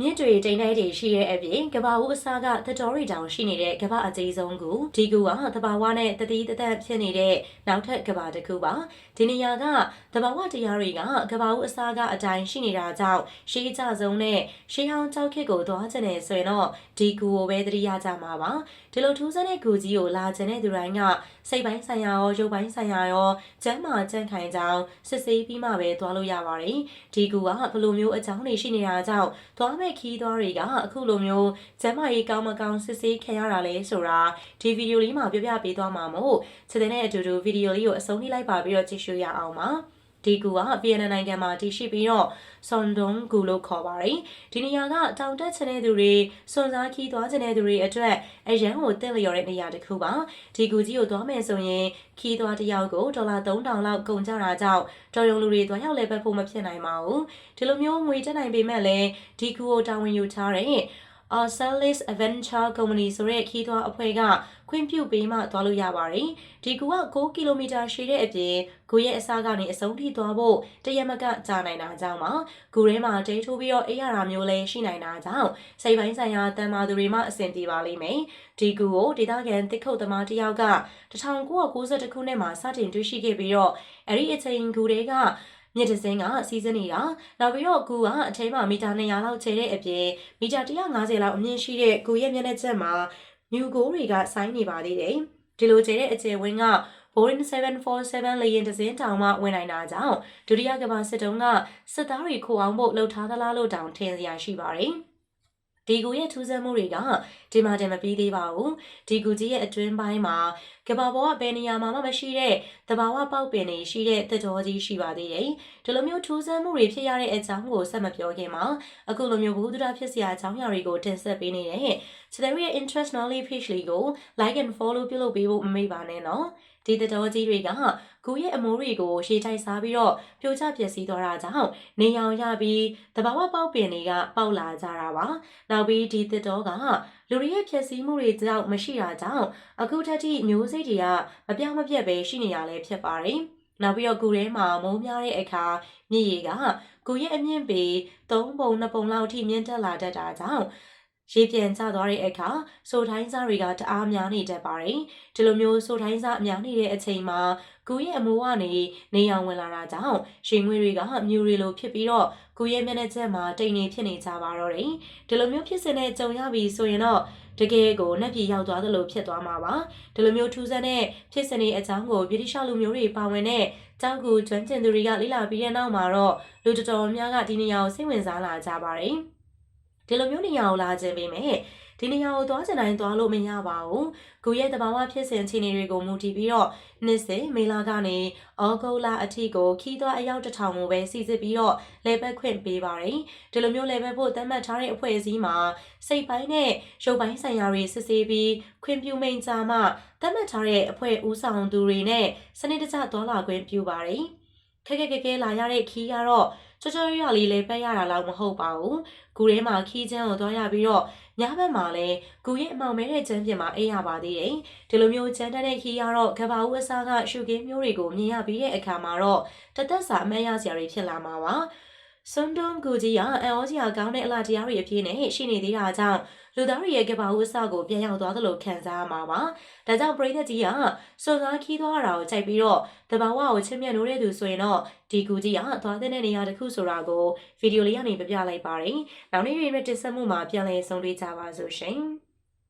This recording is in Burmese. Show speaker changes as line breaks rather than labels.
မြစ်တွေတိမ်တိုက်တွေရှိတဲ့အပြင်ကဘာဦးအစားကသတော်ရီတောင်ရှိနေတဲ့ကဘာအကြီးဆုံးကူဒီကူကတဘာဝနဲ့တတိတသက်ဖြစ်နေတဲ့နောက်ထပ်ကဘာတစ်ခုပါဒီနေရာကတဘာဝတရားတွေကကဘာဦးအစားကအတိုင်းရှိနေတာကြောင့်ရှေးကြဆုံးနဲ့ရှေးဟောင်းကြောက်ခစ်ကိုသွားချင်နေဆိုရင်တော့ဒီကူကိုပဲတတိယကြမှာပါဒီလိုထူးဆန်းတဲ့ကူကြီးကိုလာချင်တဲ့သူတိုင်းကစိတ်ပိုင်းဆိုင်ရာရောရုပ်ပိုင်းဆိုင်ရာရောကျမ်းမာကြံ့ခိုင်ကြောင်းစစ်ဆေးပြီးမှပဲသွားလို့ရပါတယ်ဒီကူကဘယ်လိုမျိုးအကြောင်းတွေရှိနေတာကြောင့်သွားမဲ့ခီးသွားတွေကအခုလိုမျိုးကျမ်းမာရေးကောင်းမကောင်းစစ်ဆေးခံရတာလဲဆိုတာဒီဗီဒီယိုလေးမှာပြပြပေးသွားမှာမို့ချက်တဲ့အတူတူဗီဒီယိုလေးကိုအဆုံးထိလိုက်ပါပြီးတော့ကြည့်ရှုရအောင်ပါ ဒီကူကဗီယက်နမ်နိုင်ငံမှာတည်ရှိပြီးတော့ဆွန်ဒုံကူလို့ခေါ်ပါတယ်။ဒီနေရာကတောင်တက်ချင်တဲ့သူတွေစွန်စားခီးသွားချင်တဲ့သူတွေအတွက်အရန်ကိုတင့်လျော်တဲ့နေရာတစ်ခုပါ။ဒီကူကြီးကိုသွားမယ်ဆိုရင်ခီးသွားတစ်ယောက်ကိုဒေါ်လာ3000လောက်ကုန်ကြတာကြောင့်တော်ရုံလူတွေသွားရောက်လဲပတ်ဖို့မဖြစ်နိုင်ပါဘူး။ဒီလိုမျိုးငွေတက်နိုင်ပေမဲ့လည်းဒီကူကိုတာဝန်ယူထားတဲ့ Arcelis Adventure Company ဆိုတဲ့ခီးသွွားအဖွဲ့ကခွင့်ပြုပေးမှသွားလို့ရပါတယ်။ဒီကူက6ကီလိုမီတာရှည်တဲ့အပြင်ဂူရဲ့အစားကနေအဆုံးထိသွားဖို့တရမကကြာနိုင်တာကြောင့်ပါ။ဂူထဲမှာတိတ်ထိုးပြီးတော့အိပ်ရတာမျိုးလည်းရှိနိုင်တာကြောင့်စိတ်ပိုင်းဆိုင်ရာတန်မာသူတွေမှအဆင်ပြေပါလိမ့်မယ်။ဒီကူကိုဒေသခံတစ်ခုတ်သမားတယောက်က1992ခုနှစ်မှာစတင်တွေ့ရှိခဲ့ပြီးတော့အဲ့ဒီအချိန်ဂူတွေက မြစ်တစင်းကစီးစင်းနေတာနောက်ပြီးတော့ကူကအထဲမှာမီတာ200လောက်ချဲတဲ့အပြင်မီတာ150လောက်အမြင့်ရှိတဲ့ကူရဲ့မျက်နှာချက်မှာမြူကိုတွေကဆိုင်းနေပါသေးတယ်ဒီလိုချဲတဲ့အကျယ်ဝင်းက Boeing 747လေယာဉ်တစ်စင်းတောင်မှဝင်နိုင်တာကြောင့်ဒုတိယကမ္ဘာစစ်တုန်းကစစ်သားတွေခိုအောင်ဖို့လှုပ်ထားသလားလို့တောင်ထင်စရာရှိပါတယ်။ ဒီကူရဲ့ထူးဆန်းမှုတွေကဒီမှာတင်မပြီးသေးပါဘူးဒီကူကြီးရဲ့အတွင်းပိုင်းမှာကဘာပေါ်ကဘယ်နေရာမှာမှမရှိတဲ့တဘာဝပေါက်ပင်တွေရှိတဲ့တတော်ကြီးရှိပါသေးတယ်ဒီလိုမျိုးထူးဆန်းမှုတွေဖြစ်ရတဲ့အကြောင်းကိုဆက်မပြောခင်မှာအခုလိုမျိုးဘုဒ္ဓဖြစ်စရာအကြောင်းအရာတွေကိုတင်ဆက်ပေးနေတဲ့ချစ်တဲ့ရဲ့ interest knowledge page လေးကို like and follow ပြုလုပ်ပေးဖို့မမေ့ပါနဲ့နော် ဒီတတော်ကြီးတွေကကူရဲ့အမိုးတွေကိုရှေးတိုက်စားပြီးတော့ပြိုကျပျက်စီးသွားတာကြောင့်နေရောင်ရပြီးတဘာဝပေါက်ပင်တွေကပေါက်လာကြတာပါနောက်ပြီးဒီတစ်တော်ကလူတွေရဲ့ဖြည့်ဆည်းမှုတွေကြောင့်မရှိတာကြောင့်အခုထက်ထိမျိုးစိတ်တွေကမပြောင်းမပြတ်ပဲရှိနေရလဲဖြစ်ပါတယ်နောက်ပြီးတော့ကူထဲမှာမုံများတဲ့အခါမြည်ရည်ကကူရဲ့အမြင့်ပေ၃ပုံ၂ပုံလောက်ထိမြင့်တက်လာတတ်တာကြောင့် ရေပြန်ကျသွားတဲ့အခါဆိုထိုင်းစားတွေကတအားများနေတတ်ပါတယ်။ဒီလိုမျိုးဆိုထိုင်းစားအများနေတဲ့အချိန်မှာဂူရဲ့အမိုးကနေနေအောင်ဝင်လာတာကြောင့်ရှင်ငွေတွေကမြူတွေလိုဖြစ်ပြီးတော့ဂူရဲ့မျက်နှာချက်မှာတိမ်နေဖြစ်နေကြပါတော့တယ်။ဒီလိုမျိုးဖြစ်စဉ်နဲ့ကြုံရပြီဆိုရင်တော့တကယ်ကိုနှက်ပြေရောက်သွားသလိုဖြစ်သွားမှာပါဒီလိုမျိုးထူးဆန်းတဲ့ဖြစ်စဉ်တွေအကြောင်းကိုဗြိတိရှလူမျိုးတွေပါဝင်တဲ့ကျောက်ကူကျွမ်းကျင်သူတွေကလေ့လာပြီးတဲ့နောက်မှာတော့လူတော်တော်များကဒီနေရာကိုစိတ်ဝင်စားလာကြပါတယ် ဒီလိုမျိုးနေရာကိုလာခြင်းပေမဲ့ဒီနေရာကိုသွားချင်တိုင်းသွားလို့မရပါဘူး။ကိုရဲ့တဘာဝဖြစ်စဉ်အခြေအနေတွေကိုမူတည်ပြီးတော့နှစ်စဉ်မေလာကနေအောဂုတ်လအထိကိုခီးသွွားအယောက်တစ်ထောင်ကိုပဲစီစစ်ပြီးတော့လေဘက်ခွင့်ပေးပါတယ်။ဒီလိုမျိုးလေဘက်ဖို့သတ်မှတ်ထားတဲ့အဖွဲ့အစည်းမှာစိတ်ပိုင်းနဲ့ရုပ်ပိုင်းဆိုင်ရာတွေစစ်ဆေးပြီးခွင့်ပြုမိန့်ကြားမှသတ်မှတ်ထားတဲ့အဖွဲ့ဦးဆောင်သူတွေနဲ့စနစ်တကျသွားလာခွင့်ပြုပါတယ်။ခက်ခက်ခဲခဲလာရတဲ့ခီးကတော့ ချောချောရွရွလေးလေးပက်ရတာလောက်မဟုတ်ပါဘူး။ဂူထဲမှာခီးချမ်းကိုသွားရပြီးတော့ညဘက်မှာလည်းဂူရဲ့အမောင်မဲတဲ့ချမ်းပြင်မှာအိပ်ရပါသေးတယ်။ဒီလိုမျိုးချမ်းတဲ့ခီးကတော့ကဘာဦးအစားကရှုကင်းမျိုးတွေကိုမြင်ရပြီးတဲ့အခါမှာတော့တသက်စာအမဲရစရာတွေဖြစ်လာမှာပါ။ စွန်တွန်ဂူကြီးကအန်အောစရာကောင်းတဲ့အလားတရားတွေအပြည့်နဲ့ရှိနေသေးတာကြောင့်လူသားတွေရဲ့ကဘာဦးအစကိုပြန်ရောက်သွားသလိုခံစားရမှာပါ။ဒါကြောင့်ပရိသတ်ကြီးကစွန်စားခီးသွားတာကိုကြိုက်ပြီးတော့တဘာဝကိုချစ်မြတ်လို့တဲ့သူဆိုရင်တော့ဒီကူကြီးကသွားတဲ့နေရာတစ်ခုဆိုတာကိုဗီဒီယိုလေးကနေပြပြလိုက်ပါတယ်။နောက်နေ့တွေနဲ့တင်ဆက်မှုမှာပြန်လည်ဆုံးတွေ့ကြပါစို့ရှင်။